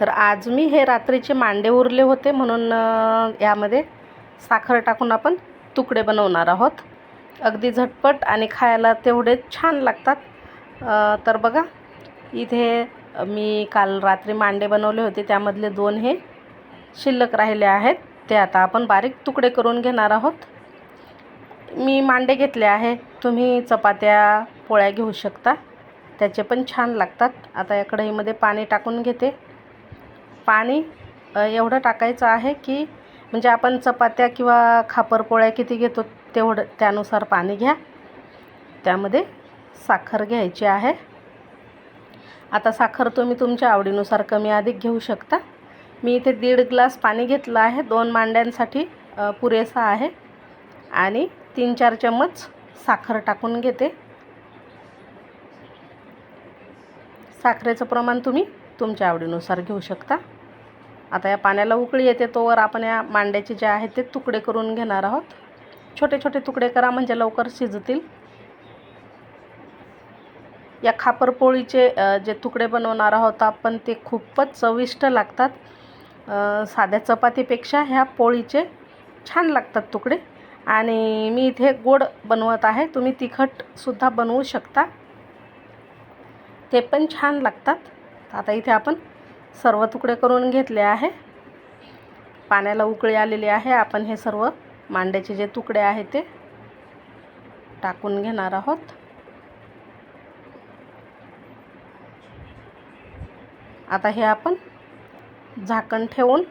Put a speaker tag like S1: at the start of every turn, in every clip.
S1: तर आज मी हे रात्रीचे मांडे उरले होते म्हणून यामध्ये साखर टाकून आपण तुकडे बनवणार आहोत. अगदी झटपट आणि खायला तेवढे छान लागतात. तर बघा इथे मी काल रात्री मांडे बनवले होते त्यामधले दोन हे शिल्लक राहिले आहेत. ते आता आपण बारीक तुकडे करून घेणार आहोत. मी मांडे घेतले आहे. तुम्ही चपात्या पोळ्या घेऊ शकता. त्याचे पण छान लागतात. आता या कढईमध्ये पाणी टाकून घेते. पाणी एवढं टाकायचं आहे की म्हणजे आपण चपात्या किंवा खापरपोळ्या किती घेतो तेवढं त्यानुसार पाणी घ्या. त्यामध्ये साखर घ्यायची आहे. आता साखर तुम्ही तुमच्या आवडीनुसार कमी अधिक घेऊ शकता. मी इथे दीड ग्लास पाणी घेतलं आहे. दोन मांड्यांसाठी पुरेसा आहे. आणि तीन चार चम्मच साखर टाकून घेते. साखरेचं प्रमाण तुम्ही तुमच्या आवडीनुसार घेऊ शकता. आता या पाण्याला उकळी येते तोवर आपण या मांड्याचे जे आहे ते तुकडे करून घेणार आहोत. छोटे छोटे तुकडे करा म्हणजे लवकर शिजतील. या खापरपोळीचे जे तुकडे बनवणार आहोत आपण ते खूपच चविष्ट लागतात. साध्या चपातीपेक्षा ह्या पोळीचे छान लागतात तुकडे. आणि मी इथे गोड बनवत आहे तुम्ही तिखटसुद्धा बनवू शकता. ते पण छान लागतात. आता इथे आपण सर्व तुकडे करून घेतले आहे. पाण्याला उकळी आलेली आहे. आपण हे सर्व मांड्याचे जे तुकडे आहे ते टाकून घेणार आहोत. आता हे आपण झाकण ठेवून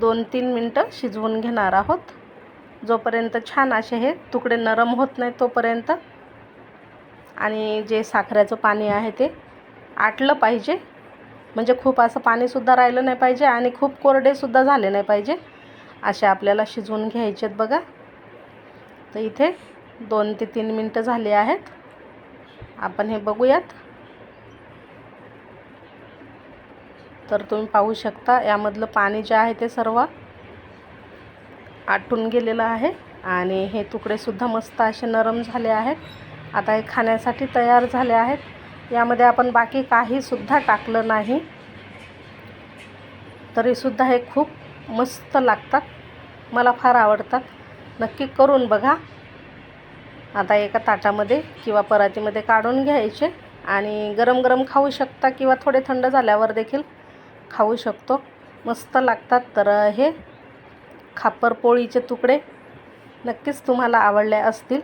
S1: दोन तीन मिनटं शिजवून घेणार आहोत. जोपर्यंत छान असे हे तुकडे नरम होत नाही तोपर्यंत आणि जे साखरेचं पाणी आहे ते आटलं पाहिजे. म्हणजे खूप असं पाणीसुद्धा राहिलं नाही पाहिजे आणि खूप कोरडेसुद्धा झाले नाही पाहिजे. असे आपल्याला शिजवून घ्यायचे आहेत बघा. तर इथे दोन ते तीन मिनटं झाली आहेत. आपण हे बघूयात. तर तुम्ही पाहू शकता यामधलं पाणी जे आहे ते सर्व आटून गेलेलं आहे आणि हे तुकडेसुद्धा मस्त असे नरम झाले आहेत. आता हे खाण्यासाठी तयार झाले आहेत. यामध्ये आपण बाकी काहीसुद्धा टाकलं नाही. तरीसुद्धा हे खूप मस्त लागतात. मला फार आवडतात. नक्की करून बघा. आता एका ताटामध्ये किंवा परातीमध्ये काढून घ्यायचे आणि गरम गरम खाऊ शकता किंवा थोडे थंड झाल्यावर देखील खाऊ शकतो. मस्त लागतात. तर हे खापर पोळीचे तुकडे नक्कीच तुम्हाला आवडले असतील.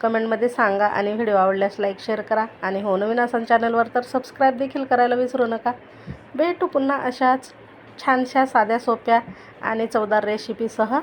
S1: कमेंटमध्ये सांगा आणि व्हिडिओ आवडल्यास लाईक शेअर करा. आणि हो नवीन असाल चॅनलवर तर सबस्क्राईब देखील करायला विसरू नका. भेटू पुन्हा अशाच छानशा साध्या सोप्या आणि चवदार रेसिपीसह.